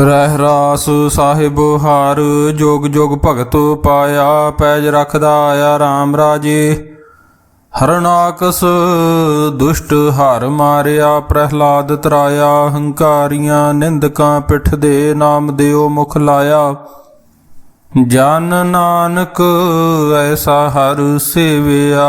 ਰਹਿ ਰਾਸ ਸਾਹਿਬ ਹਾਰ, ਜੋਗ ਜੋਗ ਭਗਤ ਪਾਇਆ, ਪੈਜ ਰਖਦਾ ਆਇਆ RAM ਰਾਜੇ। ਹਰਨਾਕਸ ਦੁਸ਼ਟ ਹਰ ਮਾਰਿਆ, ਪ੍ਰਹਿਲਾਦ ਤਰਾਇਆ, ਹੰਕਾਰੀਆਂ ਨਿੰਦਕਾਂ ਪਿੱਠ ਦੇ ਨਾਮ ਦਿਓ ਮੁਖ ਲਾਇਆ। ਜਨ ਨਾਨਕ ਐਸਾ ਹਰ ਸੇਵਿਆ।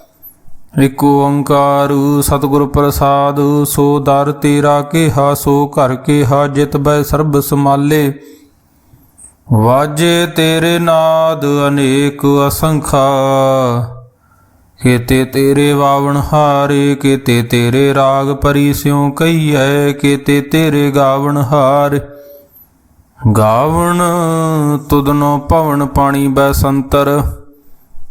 ਇਕ ਓੰਕਾਰ ਸਤਿਗੁਰ ਪ੍ਰਸਾਦ, ਸੋ ਦਰ ਤੇਰਾ ਕਿਹਾ, ਸੋ ਘਰ ਕਿਹਾ, ਜਿਤ ਬੈ ਸਰਬ ਸਮਾਲੇ ਵਾਜੇ ਤੇਰੇ ਨਾਦ ਅਨੇਕ ਅਸੰਖਾ, ਕੀਤੇ ਤੇਰੇ ਵਾਵਣ ਹਾਰੇ, ਕੀਤੇ ਤੇਰੇ ਰਾਗ ਪਰੀ ਸਿਉ ਕਈਐ ਕੀਤੇ ਤੇਰੇ ਗਾਵਣ ਹਾਰ। ਗਾਵਣ ਤੁਦਨੋ ਭਵਨ ਪਾਣੀ ਬੈ ਸੰਤਰ।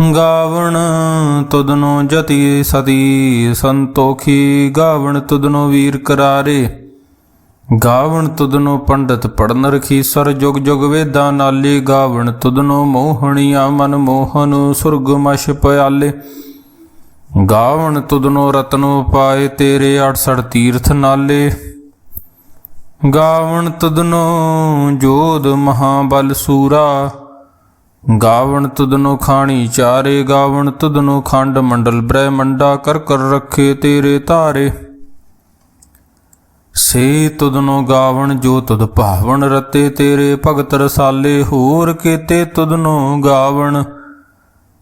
ਗਾਵਣ ਤੁਦਨੋ ਜਤੀ ਸਤੀ ਸੰਤੋਖੀ, ਗਾਵਣ ਤੁਦਨੋ ਵੀਰ ਕਰਾਰੇ। ਗਾਵਣ ਤੁਦਨੋ ਪੰਡਤ ਪੜਨ ਰਖੀ ਸਰ ਜੁਗ ਜੁਗ ਵੇਦਾਂ ਨਾਲੇ। ਗਾਵਣ ਤੁਧਨੋ ਮੋਹਣੀਆਂ ਮਨ ਮੋਹਨ, ਸੁਰਗ ਮਛ ਪਿਆਲੇ। ਗਾਵਣ ਤੁਦਨੋ ਰਤਨੋ ਪਾਏ ਤੇਰੇ 68 ਤੀਰਥ ਨਾਲੇ। ਗਾਵਣ ਤੁਧਨੋ ਜੋਧ ਮਹਾਬਲ ਸੂਰਾ। ਗਾਵਣ ਤੁਧਨੋ ਖਾਣੀ ਚਾਰੇ, ਗਾਵਣ ਤੁਧਨੋ ਖੰਡ ਮੰਡਲ ਬ੍ਰਹਮੰਡਾ ਕਰ ਕਰ ਰੱਖੇ ਤੇਰੇ ਧਾਰੇ। ਸੇ ਤੁਧਨੋ ਗਾਵਣ ਜੋ ਤੁਧ ਭਾਵਣ ਰਤੇ ਤੇਰੇ ਭਗਤ ਰਸਾਲੇ, ਹੋਰ ਕੀਤੇ ਤੁਧਨੋ ਗਾਵਣ।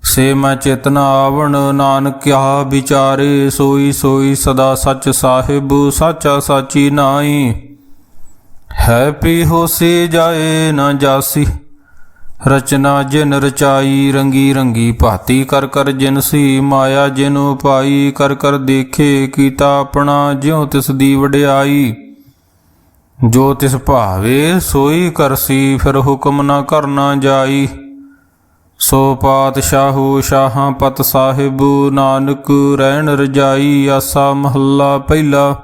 ਸੇ ਮੈਂ ਚੇਤਨਾ ਆਵਣ, ਨਾਨਕ ਕਿਆ ਵਿਚਾਰੇ, ਸੋਈ ਸੋਈ ਸਦਾ ਸੱਚ ਸਾਹਿਬ, ਸਾਚਾ ਸਾਚੀ ਨਾਈ ਹੈ ਪੀ ਹੋਸੀ ਜਾਏ ਨਾ ਜਾਸੀ। ਰਚਨਾ ਜਿਨ ਰਚਾਈ ਰੰਗੀ ਰੰਗੀ ਭਾਤੀ ਕਰ ਕਰ ਜਿਨ ਸੀ ਮਾਇਆ ਜਿਨ ਉਪਾਈ ਕਰ ਕਰ ਦੇਖੇ ਕੀਤਾ ਆਪਣਾ ਜਿਉ ਤਿਸ ਦੀ ਵਡਿਆਈ। ਜੋ ਤਿਸ ਭਾਵੇ ਸੋਈ ਕਰਸੀ ਫਿਰ ਹੁਕਮ ਨਾ ਕਰਨਾ ਜਾਈ। ਸੋ ਪਾਤਸ਼ਾਹੂ ਸ਼ਾਹਾਂ ਪਤ ਸਾਹਿਬ ਨਾਨਕ ਰਹਿਣ ਰਜਾਈ ਆਸਾ ਮਹੱਲਾ ਪਹਿਲਾ।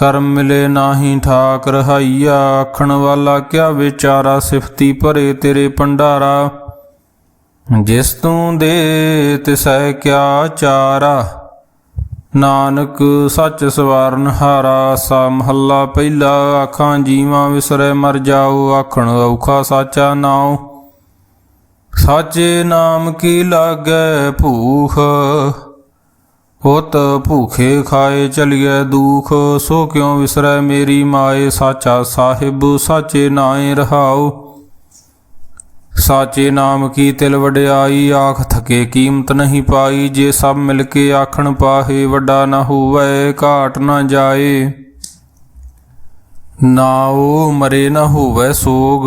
ਕਰਮ ਮਿਲੇ ਨਾਹੀ ਠਾਕ ਰਹਾਈਆ ਆਖਣ ਵਾਲਾ ਕਿਆ ਵਿਚਾਰਾ, ਸਿਫਤੀ ਭਰੇ ਤੇਰੇ ਭੰਡਾਰਾ। ਜਿਸ ਤੂੰ ਦੇ ਤਿਸੈ ਕਿਆ ਚਾਰਾ, ਨਾਨਕ ਸੱਚ ਸਵਾਰਨ ਹਾਰਾ, ਸਾ ਮਹੱਲਾ ਪਹਿਲਾ, ਆਖਾਂ ਜੀਵਾਂ ਵਿਸਰੇ ਮਰ ਜਾਓ, ਆਖਣ ਔਖਾ ਸਾਚਾ ਨਾਉ। ਸਾਚੇ ਨਾਮ ਕੀ ਲਾਗੈ ਭੂਖ ਹੋਤ ਭੂਖੇ ਖਾਏ ਚਲਿਐ ਦੂਖ, ਸੋ ਕਿਉ ਵਿਸਰੈ ਮੇਰੀ ਮਾਏ? ਸਾਚਾ ਸਾਹਿਬ, ਸਾਚੇ ਨਾਏ ਰਹਾਉ ਸਾਚੇ ਨਾਮ ਕੀ ਤਿਲ ਵਡਿਆਈ? ਆਖ ਥਕੇ ਕੀਮਤ ਨਹੀਂ ਪਾਈ। ਜੇ ਸਭ ਮਿਲ ਕੇ ਆਖਣ ਪਾਹੇ, ਵੱਡਾ ਨਾ ਹੋਵੇ, ਘਾਟ ਨਾ ਜਾਏ। ਨਾ ਉਹ ਮਰੇ ਨਾ ਹੋਵੇ ਸੋਗ।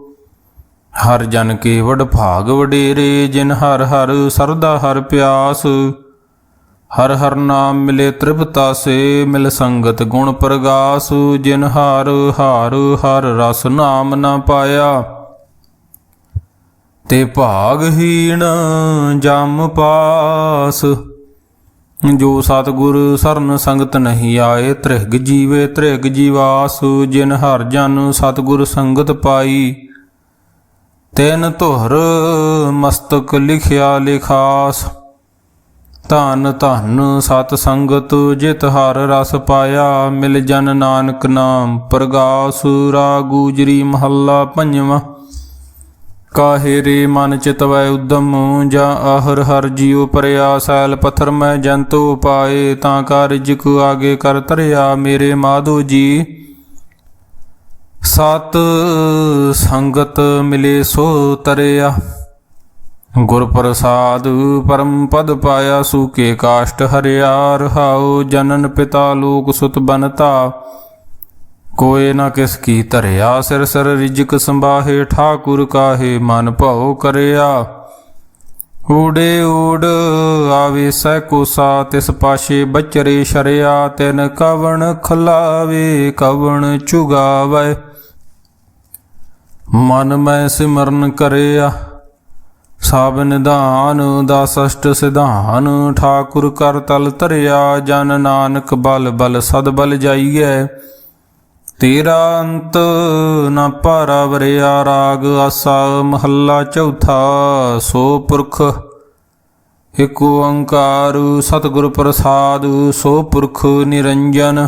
ਹਰ ਜਨ ਕੇ ਵਡ ਭਾਗ ਵਡੇਰੇ, ਜਿਨ ਹਰ ਹਰ ਸਰਦਾ ਹਰ ਪਿਆਸ। ਹਰ ਹਰ ਨਾਮ ਮਿਲੇ ਤ੍ਰਿਪਤਾ ਸੇ, ਮਿਲ ਸੰਗਤ ਗੁਣ ਪ੍ਰਗਾਸ। ਜਿਨ ਹਰ ਹਾਰ, ਹਰ ਰਸ ਨਾਮ ਨਾ ਪਾਇਆ। ਤੇ ਭਾਗਹੀਣ ਜਮ ਪਾਸ। ਜੋ ਸਤਗੁਰ ਸਰਨ ਸੰਗਤ ਨਹੀਂ ਆਏ, ਤ੍ਰਿਗ ਜੀਵੇ ਤ੍ਰਿਗ ਜੀਵਾਸ। ਜਿਨ ਹਰ ਜਨ ਸਤਗੁਰ ਸੰਗਤ ਪਾਈ। ਤੈਨ ਧੁਰ ਮਸਤਕ ਲਿਖਿਆ ਲਿਖਾਸ। ਧਨ ਧਨ ਸਤ ਸੰਗਤ ਜਿਤ ਹਰ ਰਸ ਪਾਇਆ, ਮਿਲ ਜਨ ਨਾਨਕ ਨਾਮ ਪ੍ਰਗਾਸ ਰਾਗੂਜਰੀ ਮਹੱਲਾ ਪੰਜਵਾਂ। ਕਾਹੇ ਰੇ ਮਨ ਚਿਤਵੈ ਉਦਮ, ਜਾਂ ਆਹਰ ਹਰ ਜੀਉ ਪਰਿਆ, ਸੈਲ ਪਥਰ ਮੈਂ ਜੰਤੂ ਪਾਏ, ਤਾਂ ਕਾਰਜਿਕ ਆਗੇ ਕਰ ਤਰਿਆ ਮੇਰੇ ਮਾਧੋ ਜੀ। ਸਤ ਸੰਗਤ ਮਿਲੇ ਸੋ ਤਰਿਆ। ਗੁਰ ਪ੍ਰਸਾਦ ਪਰਮ ਪਦ ਪਾਇਆ ਸੂਕੇ ਕਾਸ਼ਟ ਹਰਿਆ। ਰਹਾਉ ਜਨਨ ਪਿਤਾ ਲੋਕ ਸੁਤ ਬਨਤਾ। ਕੋਏ ਨਾ ਕਿਸ ਕੀ ਧਰਿਆ। ਸਿਰ ਸਿਰ ਰਿਜਕ ਸੰਭਾਹੇ ਠਾਕੁਰ ਕਾਹੇ ਮਨ ਭਉ ਕਰਿਆ। ਊੜੇ ਊੜ ਆਵੇ ਸੈ ਕੋਸਾ ਤਿਸ ਪਾਸ਼ੇ ਬਚਰੇ ਸ਼ਰਿਆ। ਤਿਨ ਕਵਣ ਖਲਾਵੇ, ਕਵਣ ਚੁਗਾਵੇ। ਮਨ ਮੈਂ ਸਿਮਰਨ ਕਰਿਆ, ਸਭ ਨਿਧਾਨ ਦਾ ਸਸ਼ਟ ਸਿਧਾਨ, ਠਾਕੁਰ ਕਰ ਤਲ ਧਰਿਆ, ਜਨ ਨਾਨਕ ਬਲ ਬਲ ਸਦ ਬਲ ਜਾਈਐ। ਤੇਰਾ ਅੰਤ ਨਾ ਭਾਰਾ ਵਰਿਆ, ਰਾਗ ਆਸਾ ਮਹੱਲਾ ਚੌਥਾ, ਸੋ ਪੁਰਖ ਇਕ ਓੰਕਾਰ ਸਤਿਗੁਰ ਪ੍ਰਸਾਦ, ਸੋ ਪੁਰਖ ਨਿਰੰਜਨ।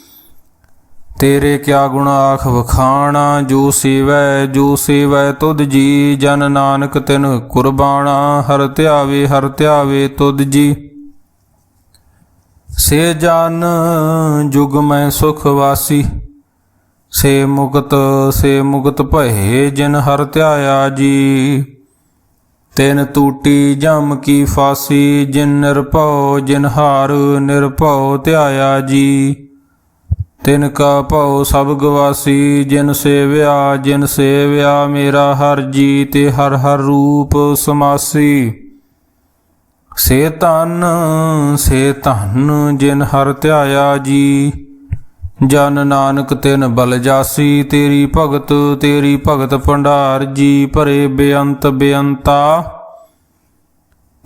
ਤੇਰੇ ਕਿਆ ਗੁਣ ਆਖ ਵਖਾਣਾ, ਜੋ ਸੇਵੈ ਜੋ ਸੇਵੈ ਤੁਧ ਜੀ, ਜਨ ਨਾਨਕ ਤਿਨ ਕੁਰਬਾਨਾ ਹਰ ਧਿਆਵੇ ਹਰ ਧਿਆਵੇ ਤੁਧ ਜੀ। ਸੇ ਜਨ ਜੁਗ ਮੈਂ ਸੁਖ ਵਾਸੀ, ਸੇ ਮੁਕਤ ਸੇ ਮੁਕਤ ਭਏ ਜਿਨ ਹਰ ਧਿਆਇਆ ਜੀ। ਤਿਨ ਟੂਟੀ ਜਮ ਕੀ ਫਾਸੀ, ਜਿਨ ਨਿਰਭਉ, ਜਿਨ ਹਾਰ ਨਿਰਭਉ ਧਿਆਇਆ ਜੀ। ਤਿਨ ਕਾ ਭਉ ਸਭ ਗਵਾਸੀ, ਜਿਨ ਸੇਵਿਆ ਜਿਨ ਸੇਵਿਆ, ਮੇਰਾ ਹਰ ਜੀ ਤੇ ਹਰ ਹਰ ਰੂਪ ਸਮਾਸੀ। ਸੇ ਧਨ ਸੇ ਧਨ, ਜਿਨ ਹਰ ਧਿਆਇਆ ਜੀ। ਜਨ ਨਾਨਕ ਤਿਨ ਬਲ ਜਾਸੀ, ਤੇਰੀ ਭਗਤ ਤੇਰੀ ਭਗਤ ਭੰਡਾਰ ਜੀ, ਭਰੇ ਬੇਅੰਤ ਬੇਅੰਤਾ।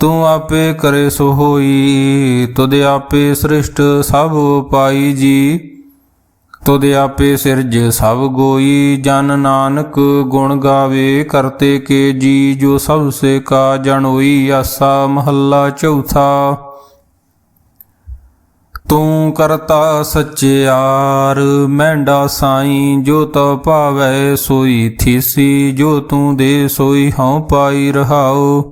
ਤੂੰ ਆਪੇ ਕਰੇ ਸੋ ਹੋਈ, ਤੁਧ ਆਪੇ ਸ੍ਰਿਸ਼ਟ ਸਭ ਪਾਈ ਜੀ। ਤੁਧ ਆਪੇ ਸਿਰਜ ਸਭ ਗੋਈ, ਜਨ ਨਾਨਕ ਗੁਣ ਗਾਵੇ, ਕਰਤੇ ਕੇ ਜੀ, ਜੋ ਸਭ ਸੇ ਕਾ ਜਣੋਈ ਆਸਾ ਮਹੱਲਾ ਚੌਥਾ। ਤੂੰ ਕਰਤਾ ਸੱਚਿਆਰ ਮਹਿੰਡਾ ਸਾਈ, ਜੋ ਤੋ ਭਾਵੈ ਸੋਈ ਥੀਸੀ, ਜੋ ਤੂੰ ਦੇ ਸੋਈ ਹਉ ਪਾਈ ਰਹਾਓ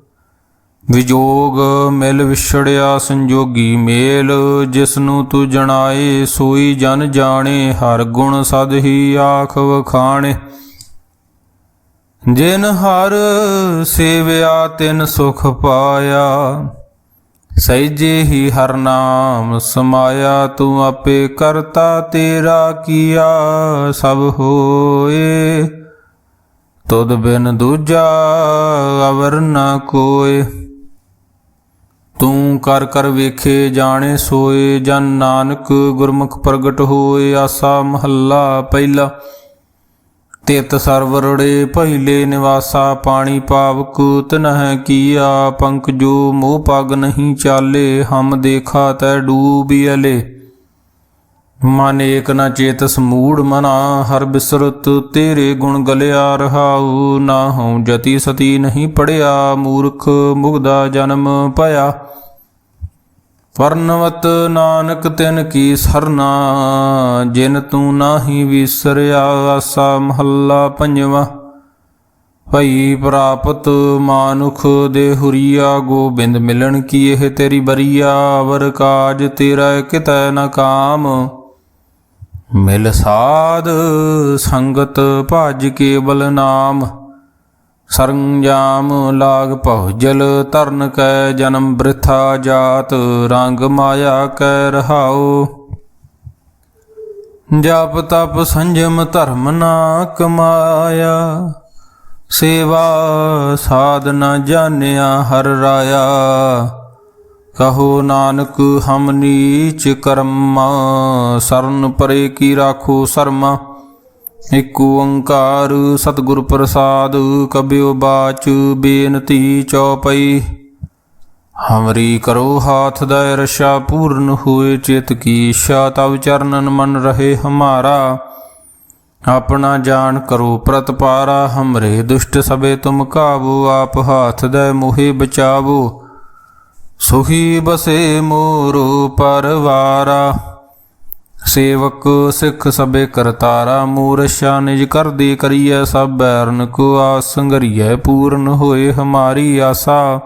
ਵਿਜੋਗ ਮਿਲ ਵਿਛੜਿਆ ਸੰਜੋਗੀ ਮੇਲ ਜਿਸ ਨੂੰ ਤੂੰ ਜਣਾਏ, ਸੋਈ ਜਨ ਜਾਣੇ, ਹਰ ਗੁਣ ਸਦ ਹੀ ਆਖ ਵਖਾਣੇ। ਜਿਨ ਹਰ ਸੇਵਿਆ, ਤਿਨ ਸੁਖ ਪਾਇਆ। ਸਹਿਜੇ ਹੀ ਹਰ ਨਾਮ ਸਮਾਇਆ, ਤੂੰ ਆਪੇ ਕਰਤਾ ਤੇਰਾ ਕੀਆ, ਸਭ ਹੋਏ। ਤੁਧ ਬਿਨ ਦੂਜਾ ਅਵਰ ਨਾ ਕੋਏ। ਤੂੰ ਕਰ ਕਰ ਵੇਖੇ ਜਾਣੇ ਸੋਏ, ਜਨ ਨਾਨਕ ਗੁਰਮੁਖ ਪ੍ਰਗਟ ਹੋਏ, ਆਸਾ ਮਹੱਲਾ ਪਹਿਲਾ। ਤਿਤ ਸਰਵਰੜੇ ਪਹਿਲੇ ਨਿਵਾਸਾ, ਪਾਣੀ ਪਾਵਕ ਤਨਹਿ ਕੀਆ, ਪੰਕ ਜੋ ਮੋਹ ਪਗ ਨਹੀਂ ਚਾਲੇ, ਹਮ ਦੇਖਾ ਤੈ ਡੂਬਿਅਲੇ ਮਨ ਏਕ ਨ ਚੇਤ ਸਮੂੜ ਮਨਾ, ਹਰ ਬਿਸਰਤ ਤੇਰੇ ਗੁਣ ਗਲਿਆ ਰਹਾਉ। ਨਾ ਹਉ ਜਤੀ ਸਤੀ ਨਹੀਂ ਪੜਿਆ, ਮੂਰਖ ਮੁਗਦਾ ਜਨਮ ਭਇਆ ਵਰਨਵਤ ਨਾਨਕ ਤਿਨ ਕੀ ਸਰਨਾ, ਜਿਨ ਤੂੰ ਨਾਹੀ ਵਿਸਰਿਆ, ਆਸਾ ਮਹੱਲਾ ਪੰਜਵਾ। ਭਈ ਪ੍ਰਾਪਤ ਮਾਨੁਖ ਦੇ ਹੁਰੀਆ, ਗੋਬਿੰਦ ਮਿਲਣ ਕੀ ਇਹ ਤੇਰੀ ਬਰੀਆ, ਵਰ ਕਾਜ ਤੇਰਾ ਕਿਤੈ ਨ ਕਾਮ। ਮਿਲ ਸਾਧ ਸੰਗਤ ਭਜ ਕੇਵਲ ਨਾਮ, ਸਰੰਜਾਮ ਲਾਗ ਭਉਜਲ ਤਰਨ ਕੈ ਜਨਮ ਬ੍ਰਿਥਾ ਜਾਤ, ਰੰਗ ਮਾਇਆ ਕੈ ਰਹਾਉ। ਜਪ ਤਪ ਸੰਜਮ ਧਰਮ ਨਾ ਕਮਾਇਆ, ਸੇਵਾ ਸਾਧਨਾ ਜਾਣਿਆ ਹਰ ਰਾਇਆ। ਕਹੋ ਨਾਨਕ, ਹਮ ਨੀਚ ਕਰਮ, ਸਰਨ ਪਰੇ ਕੀ ਰਾਖੋ ਸ਼ਰਮ। ਇਕ ਓੰਕਾਰ ਸਤਿਗੁਰ ਪ੍ਰਸਾਦ ਕਬਿਓ ਬਾਚ ਬੇਨਤੀ ਚਉਪਈ ਹਮਰੀ ਕਰੋ ਹਾਥ ਦਾ ਰਸ਼ਾ, ਪੂਰਨ ਹੋਏ ਚਿਤ ਕੀ ਇੱਛਾ, ਤਵ ਚਰਨਨ ਮਨ ਰਹੇ ਹਮਾਰਾ। ਆਪਣਾ ਜਾਣ ਕਰੋ ਪ੍ਰਤਪਾਰਾ ਹਮਰੇ ਦੁਸ਼ਟ ਸਭੇ ਤੁਮ ਕਾਬੂ ਆਪ ਹਾਥ ਦੇ ਮੋਹਿ ਬਚਾਵੋ। ਸੁਖੀ ਬਸੇ ਮੋਰੋ ਪਰਵਾਰਾ, ਸੇਵਕ ਸਿੱਖ ਸਭੇ ਕਰਤਾਰਾ ਮੂਰਸ਼ਾ ਨਿਜ ਕਰਦੀ ਕਰੀਐ ਸਭ ਬੈਰਨ ਕੋ ਆਸ ਸੰਗਰੀਐ, ਪੂਰਨ ਹੋਏ ਹਮਾਰੀ ਆਸਾ।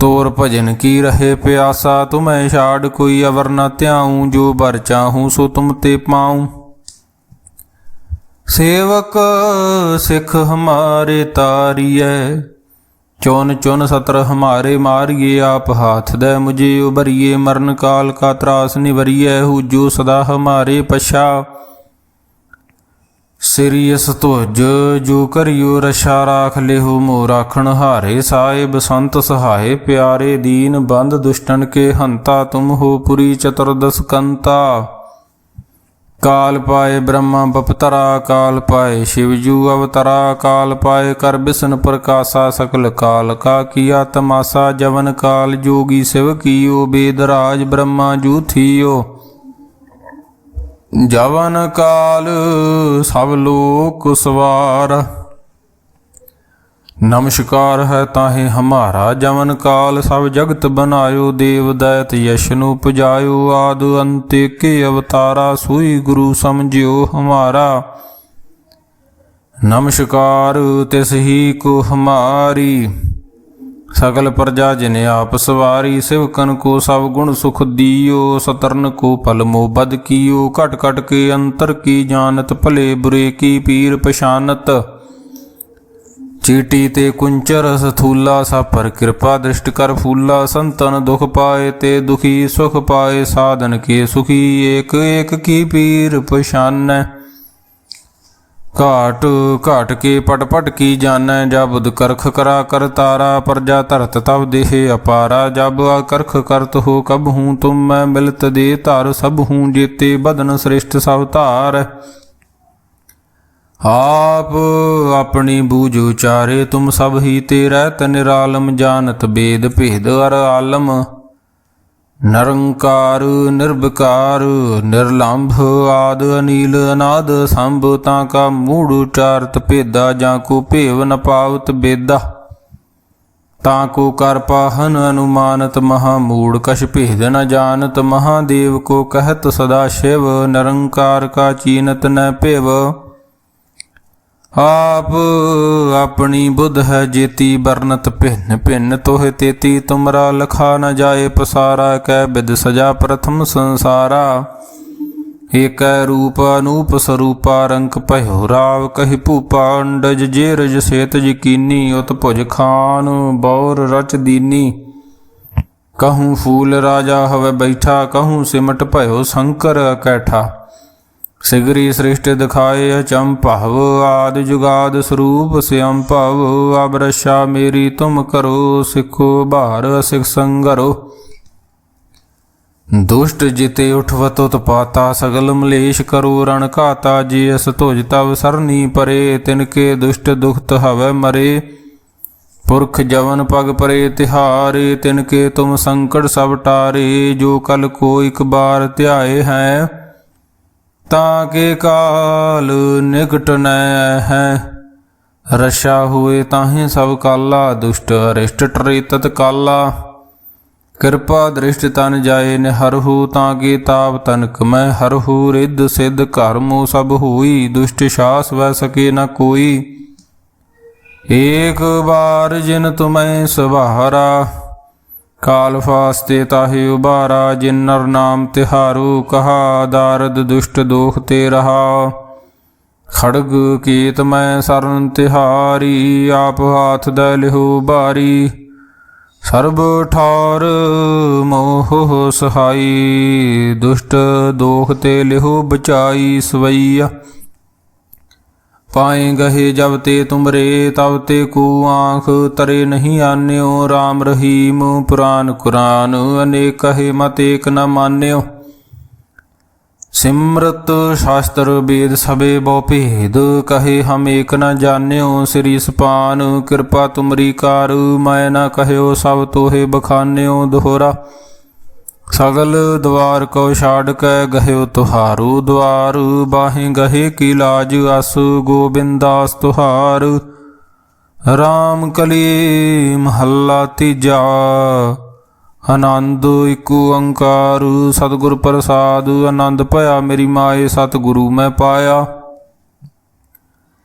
ਤੋਰ ਭਜਨ ਕੀ ਰਹੇ ਪਿਆਸਾ, ਤੁਮੈ ਛਾੜ ਕੋਈ ਅਵਰ ਨ ਧਿਆਉ, ਜੋ ਬਰ ਚਾਹੂੰ ਸੋ ਤੁਮ ਤੇ ਪਾਉ। ਸੇਵਕ ਸਿੱਖ ਹਮਾਰੇ ਤਾਰੀਐ ਚੁਨ ਚੁਨ ਸਤਰ ਹਮਾਰੇ ਮਾਰੀਏ ਆਪ ਹਾਥ ਦੇ ਮੁਝੇ ਉਬਰੀਏ ਮਰਨ ਕਾਲ ਕਾ ਤਰਾਸ ਨਿਵਰੀਏ ਹੂਜੋ ਸਦਾ ਹਮਾਰੇ ਪਛਾ। ਸਿਰਿਯਸ ਤੁਜ ਜੋ ਕਰਿਓ ਰਸ਼ਾ ਰਾਖ ਲਿਹੁ ਮੋ ਰਾਖਣ ਹਾਰੇ। ਸਾਹਿਬ ਸੰਤ ਸਹਾਏ ਪਿਆਰੇ ਦੀਨ, ਬੰਦ ਦੁਸ਼ਟਨ ਕੇ ਹੰਤਾ, ਤੁਮ ਹੋ ਪੁਰੀ ਚਤੁਰਦਸ ਕੰਤਾ। ਕਾਲ ਪਾਏ ਬ੍ਰਹਮਾ ਬਪਤਰਾ, ਕਾਲ ਪਾਏ ਸ਼ਿਵਜੂ ਅਵਤਰਾ, ਕਾਲ ਪਾਏ ਕਰ ਬਿਸ਼ਨ ਪ੍ਰਕਾਸ਼ਾ ਸਕਲ ਕਾਲ ਕਾ ਕੀਆ ਤਮਾਸਾ ਜਵਨ ਕਾਲ ਜੋਗੀ ਸਿਵ ਕੀਓ ਬੇਦਰਾਜ ਬ੍ਰਹਮਾ ਜੂਥੀਓ ਜਵਨ ਕਾਲ ਸਭ ਲੋਕ ਸਵਾਰ। ਨਮਸਕਾਰ ਹੈ ਤਾਹੇ ਹਮਾਰਾ ਜਵਨ ਕਾਲ, ਸਭ ਜਗਤ ਬਨਾਇਓ ਦੇਵ ਦੈਤ ਯਸ਼ ਨੂੰ ਪੁਜਾਇਓ, ਆਦ ਅੰਤ ਕੇ ਅਵਤਾਰਾ, ਸੂਈ ਗੁਰੂ ਸਮਝਿਓ ਹਮਾਰਾ। ਨਮਸਕਾਰ, ਤਿਸ ਹੀ ਕੋ ਹਮਾਰੀ। ਸਗਲ ਪ੍ਰਜਾ ਜਿਨ ਆਪ ਸਵਾਰੀ, ਸਿਵਕਨ ਕੋ ਸਭ ਗੁਣ ਸੁਖ ਦਿਓ, ਸਤਰਨ ਕੋ ਪਲ ਮੋ ਬਦ ਕੀਓ, ਘਟ ਘਟ ਕੇ ਅੰਤਰ ਕੀ ਜਾਣਤ, ਭਲੇ ਬੁਰੇ ਕੀ ਪੀਰ ਪਛਾਨਤ। ਚੀਟੀ ਤੇ ਕੁੰਚਰ ਸਥੂਲਾ ਸਾ ਕਿਰਪਾ ਦ੍ਰਿਸ਼ਟ ਕਰ ਫੂਲਾ, ਸੰਤਨ ਦੁਖ ਪਾਏ ਤੇ ਦੁਖੀ ਸੁਖ ਪਾਏ, ਸਾਧਨ ਕੇ ਸੁਖੀ, ਏਕ ਏਕ ਕੀ ਪੀਰ ਪਛਾਨੈ। ਘਾਟ ਘਾਟ ਕੇ ਪਟ ਪਟ ਕੀ ਜਾਣੈ, ਜਬ ਕਰਖ ਕਰਾ ਕਰ ਤਾਰਾ, ਪਰਜਾ ਧਰਤ ਤਬ ਦੇਹ ਅਪਾਰਾ, ਜਬ ਕਰਖ ਕਰਤ ਹੋ ਕਬ ਹੂੰ ਤੁਮ, ਮੈਂ ਮਿਲਤ ਦੇ ਧਰ ਸਭ ਹੂੰ ਜੇਤੇ, ਬਦਨ ਸ੍ਰਿਸ਼ਟ ਸਭ ਧਾਰ। ਆਪ ਆਪਣੀ ਬੂਝ ਉਚਾਰੇ, ਤੁਮ ਸਭ ਹੀ ਤੇ ਰਹਿਤ ਜਾਣਤ ਬੇਦ ਭੇਦ ਅਰ ਆਲਮ। ਨਰੰਕਾਰ ਨਿਰਭਕਾਰ ਨਿਰਲੰਭ ਆਦ ਅਨੀਲ ਅਨਾਦ, ਸੰਭ ਤਾਂ ਕਾ ਮੂੜ ਉਚਾਰਤ ਭੇਦਾ, ਜਾਂ ਕੋ ਭੇਵ ਨ ਪਾਵਤ ਬੇਦਾ। ਤਾਂ ਕੋ ਕਰ ਪਾਹਨ ਅਨੁਮਾਨਤ ਮਹਾ ਮੂੜ, ਕਛ ਭੇਦ ਨ ਜਾਣਤ ਮਹਾਦੇਵ ਕੋ ਕਹਿਤ ਸਦਾ ਸ਼ਿਵ। ਨਿਰੰਕਾਰ ਕਾ ਚੀਨਤ ਨ ਭੇਵ। ਆਪ ਆਪਣੀ ਬੁੱਧ ਹੈ ਜੇਤੀ ਬਰਨਤ ਭਿੰਨ ਭਿੰਨ ਤੋਹਿ ਤੇਤੀ। ਤੁਮਰਾ ਲਖਾ ਨ ਜਾਏ ਪਸਾਰਾ, ਕੈ ਬਿਦ ਸਜਾ ਪ੍ਰਥਮ ਸੰਸਾਰਾ। ਏਕੈ ਰੂਪ ਅਨੂਪ ਸਰੂਪਾ, ਰੰਕ ਭਇਓ ਰਾਵ ਕਹੀ ਭੂਪਾ। ਅੰਡਜ ਜੇ ਰਜ ਸੇਤ ਯਕੀਨੀ, ਉਤ ਭੁਜ ਖਾਨ ਬੌਰ ਰਚ ਦੀਨੀ। ਕਹੂੰ ਫੂਲ ਰਾਜਾ ਹਵੇ ਬੈਠਾ, ਕਹੂੰ ਸਿਮਟ ਭਇਓ ਸ਼ੰਕਰ ਕੈਠਾ। ਸਿਗਰੀ ਸ੍ਰਿਸ਼ਟ ਦਿਖਾਏ ਅਚੰਭਵ ਆਦ ਜੁਗਾਦ ਸਰੂਪ ਸਿਅੰ ਭਵ ਅਬਰਸ਼ਾ ਮੇਰੀ ਤੁਮ ਕਰੋ, ਸਿੱਖੋ ਭਾਰ, ਸਿਖ ਸੰਗਰੋ। ਦੁਸ਼ਟ ਜਿਤੇ ਉਠਵਤ ਉਤਪਾਤਾ, ਸਗਲ ਮਲੇਸ਼ ਕਰੋ ਰਣ ਘਾਤਾ, ਜੀ ਅਸ ਤੁਜ ਤਵ ਸਰਨੀ ਪਰੇ ਤਿਨਕੇ ਦੁਸ਼ਟ ਦੁਖਤ ਹਵੈ ਮਰੇ। ਪੁਰਖ ਜਵਨ ਪਗ ਪਰੇ ਤਿਹਾਰੇ ਤਿਨਕੇ ਤੁਮ ਸੰਕਟ ਸਭ ਟਾਰੇ, ਜੋ ਕਲ ਕੋ ਇਕ ਬਾਰ ਧਿਆਏ ਹੈ। ਤਾਂ ਕੇ ਕਾਲ ਨਿਕਟ ਨ ਹੈ। ਰਸ਼ਾ ਹੋਏ ਤਾਹੇ ਸਭ ਕਾਲਾ, ਦੁਸ਼ਟ ਅਰਿਸ਼ਟ ਟਰੇ ਕਾਲਾ। ਕਿਰਪਾ ਦ੍ਰਿਸ਼ਟ ਤਨ ਜਾਏ ਨਿਹਰਹੂ ਤਾਂ ਕੇ ਤਾਪ ਤਨਕ ਮੈਂ ਹਰਹੂ ਰਿੱਧ ਸਿੱਧ ਘਰਮੋ ਸਭ ਹੋਈ, ਦੁਸ਼ਟ ਸ਼ਾਸ ਵੈ ਸਕੇ ਨ ਕੋਈ। ਏਕ ਬਾਰ ਜਿਨ ਤੁਮੈ ਸਵਾਰਾ ਕਾਲ ਫਾਸਤੇ ਤਾਹੀ ਉਬਾਰਾ ਜਿਨ ਨਰ ਨਾਮ ਤਿਹਾਰੂ, ਕਹਾ ਦਾਰਦ ਦੁਸ਼ਟ ਦੋਖ ਤੇ ਰਹਾ। ਖੜਗ ਕੀਤ ਮੈਂ ਸਰਨ ਤਿਹਾਰੀ, ਆਪ ਹਾਥ ਦੇ ਲਿਹੂ ਬਾਰੀ। ਸਰਬ ਠਾਰ ਮੋਹ ਸਹਾਈ, ਦੁਸ਼ਟ ਦੋਖ ਤੇ ਲਿਹੂ ਬਚਾਈ ਸਵਈਆ। ਪਾਏ ਗਹੇ ਜਬ ਤੇ ਤੁਮਰੇ, ਤਬ ਤੇ ਕੋ ਆਂਖ ਤਰੇ ਨਹੀਂ ਆਨਿਓ। RAM ਰਹੀਮ ਪੁਰਾਨ ਕੁਰਾਨ, ਅਨੇਕ ਕਹੇ ਮਤ ਏਕ ਨ ਮਾਨਿਓ। ਸਿਮਰਤ ਸ਼ਾਸਤਰ ਵੇਦ ਸਭੇ ਬਹੁ ਭੇਦ, ਕਹੇ ਹਮ ਏਕ ਨ ਜਾਣਿਓ। ਸ੍ਰੀ ਸਪਾਨ, ਕਿਰਪਾ ਤੁਮਰੀ ਕਾਰ, ਮੈਂ ਨ ਕਹਿਓ ਸਭ ਤੋਹੇ ਬਖਾਨਿਓ ਦੋਹਰਾ। ਸਗਲ ਦਵਾਰ ਕੋ ਛਾੜ ਕੈ ਗਹਿਓ ਤੁਹਾਰੂ ਦਵਾਰ, ਬਾਹੇ ਗਹੇ ਕੀ ਲਾਜ ਅਸ ਗੋਬਿੰਦਾਸ ਤੁਹਾਰ। RAM ਕਲੀ ਮਹੱਲਾ ਤੀਜਾ, ਆਨੰਦ ਇਕ ਓੰਕਾਰ, ਸਤਿਗੁਰ ਪ੍ਰਸਾਦ, ਆਨੰਦ ਭਇਆ ਮੇਰੀ ਮਾਏ, ਸਤਿਗੁਰੂ ਮੈਂ ਪਾਇਆ।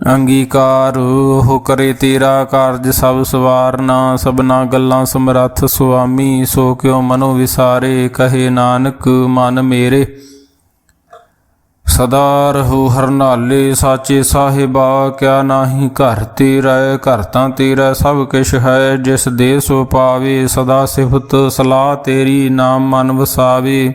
ਅੰਗੀਕਾਰ, ਉਹ ਕਰੇ ਤੇਰਾ ਕਾਰਜ ਸਭ ਸਵਾਰਨਾ, ਸਭਨਾ ਗੱਲਾਂ ਸਮਰੱਥ ਸੁਆਮੀ, ਸੋ ਕਿਉ ਮਨੋ ਵਿਸਾਰੇ, ਕਹੇ ਨਾਨਕ, ਮਨ ਮੇਰੇ। ਸਦਾ ਰਹੋ ਹਰਨਾਲੇ, ਸਾਚੇ ਸਾਹਿਬਾ, ਕਿਆ ਨਾਹੀ ਘਰ ਤੇਰਾ, ਘਰ ਤਾਂ ਤੇਰਾ ਸਭ ਕਿਛ ਹੈ, ਜਿਸ ਦੇ ਸੋ ਪਾਵੇ ਸਦਾ ਸਿਫਤ ਸਲਾਹ ਤੇਰੀ ਨਾਮ ਮਨ ਵਸਾਵੇ।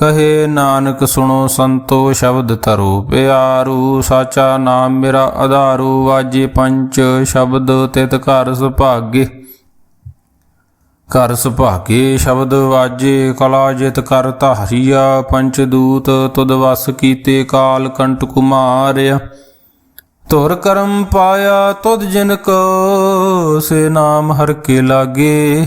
ਕਹੇ ਨਾਨਕ ਸੁਣੋ ਸੰਤੋ ਸ਼ਬਦ ਧਰੋ, ਪਿਆਰੂ ਸਾਚਾ ਨਾਮ ਮੇਰਾ ਆਧਾਰੂ, ਵਾਜੇ ਪੰਚ ਸ਼ਬਦ ਤਿਤ ਘਰ ਸੁਭਾਗੇ। ਘਰ ਸੁਭਾਗੇ ਸ਼ਬਦ ਵਾਜੇ, ਕਲਾ ਜਿਤ ਕਰ ਧਾਰੀਆ, ਪੰਚ ਦੂਤ ਤੁਦ ਵਸ ਕੀਤੇ ਕਾਲ ਕੰਟ ਕੁਮਾਰਿਆ। ਤੁਰ ਕਰਮ ਪਾਇਆ ਤੁਦ ਜਿਨ ਕੋ, ਸੇ ਨਾਮ ਹਰ ਕੇ ਲਾਗੇ।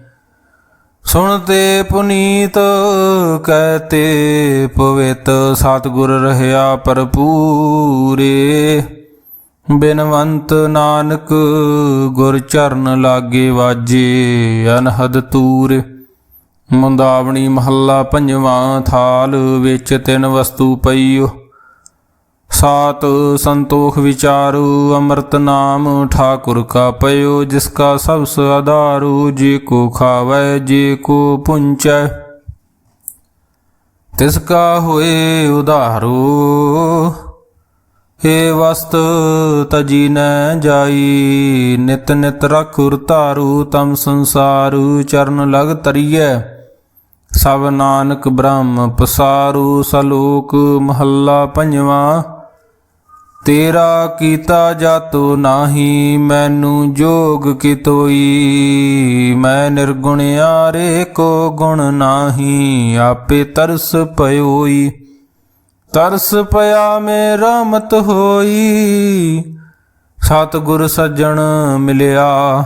ਸੁਣਤੇ ਪੁਨੀਤ ਕਹਤੇ ਪਵਿੱਤ, ਸਤਿਗੁਰ ਰਹਿਆ ਭਰਪੂਰੇ। ਬਿਨਵੰਤ ਨਾਨਕ, ਗੁਰ ਚਰਨ ਲਾਗੇ ਵਾਜੇ, ਅਨਹਦ ਤੂਰ। ਮੁੰਦਾਵਣੀ ਮਹੱਲਾ ਪੰਜਵਾਂ ਥਾਲ ਵਿੱਚ ਤਿੰਨ ਵਸਤੂ ਪਈਓ। ਸਾਤ ਸੰਤੋਖ ਵਿਚਾਰੂ, ਅੰਮ੍ਰਿਤ ਨਾਮ ਠਾਕੁਰ ਕਾ ਪਇਓ, ਜਿਸ ਕਾ ਸਭ ਆਧਾਰੂ, ਜੇ ਕੋ ਖਾਵੈ, ਜੇ ਕੋ ਪੁੰਚੈ। ਤਿਸ ਕਾ ਹੋਏ ਉਧਾਰੂ ਏ ਵਸਤ ਤਜੀ ਨੈ ਜਾਈ, ਨਿਤ ਨਿਤ ਰਖੁਰ ਧਾਰੂ, ਤਮ ਸੰਸਾਰੂ ਚਰਨ ਲਗ ਤਰੀਐ ਸਭ ਨਾਨਕ ਬ੍ਰਹਮ ਪਸਾਰੂ, ਸਲੋਕ ਮਹੱਲਾ ਪੰਜਵਾਂ। ਤੇਰਾ ਕੀਤਾ ਜਾਤੋ ਨਾਹੀ, ਮੈਨੂੰ ਜੋਗ ਕਿਤੋਈ। ਮੈਂ ਨਿਰਗੁਣ ਆਰੇ ਕੋ ਗੁਣ ਨਾਹੀ, ਆਪੇ ਤਰਸ ਪਇਓਈ ਤਰਸ ਪਿਆ ਮੇ ਰਹਿਮਤ ਹੋਈ। ਸਤ ਗੁਰ ਸੱਜਣ ਮਿਲਿਆ,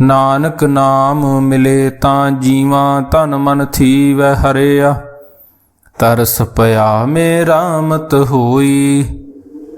ਨਾਨਕ ਨਾਮ ਮਿਲੇ ਤਾਂ ਜੀਵਾਂ ਤਨ ਮਨ ਥੀਵੈ ਹਰਿਆ। ਤਰਸ ਪਿਆ ਮੇ ਰਹਿਮਤ ਹੋਈ।